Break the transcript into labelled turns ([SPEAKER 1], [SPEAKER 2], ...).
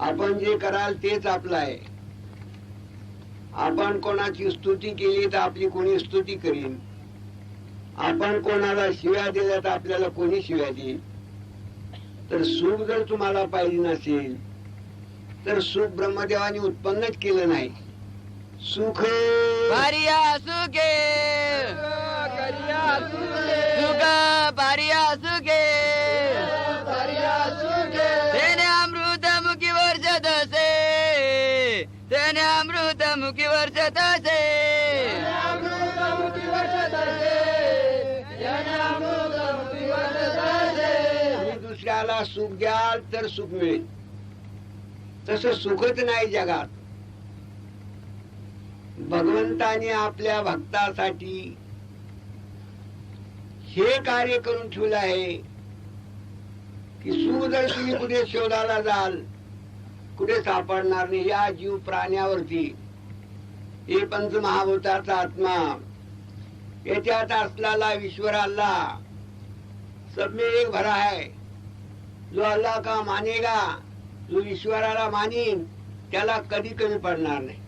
[SPEAKER 1] आपण जे कराल तेच आपलं आहे. आपण कोणाची स्तुती केली तर आपली कोणी स्तुती करीन. आपण कोणाला शिव्या दिल्या तर आपल्याला कोणी शिव्या देईल. तर सुख जर तुम्हाला पाहिजे नसेल तर सुख ब्रह्मदेवाने उत्पन्नच केलं नाही. सुख!
[SPEAKER 2] सुखे तेने अमृत मुखी वर्षत असे
[SPEAKER 1] तुम्ही दुसऱ्याला सुख द्याल तर सुख मिळेल. तसं सुखच नाही जगात. भगवंताने आपल्या भक्तासाठी हे कार्य करून ठेवलं आहे की सुख जर तुम्ही कुठे शोधायला जाल? कुठे सापडणार नाही? या जीव प्राण्यावरती. हे पंचमहाभूताचा आत्मा. याच्यात असलेला ईश्वर अल्लाह सब में एक भरा है जो अल्लाह का मानेगा जो ईश्वराला मानीन त्याला कधी कमी पडणार नाही.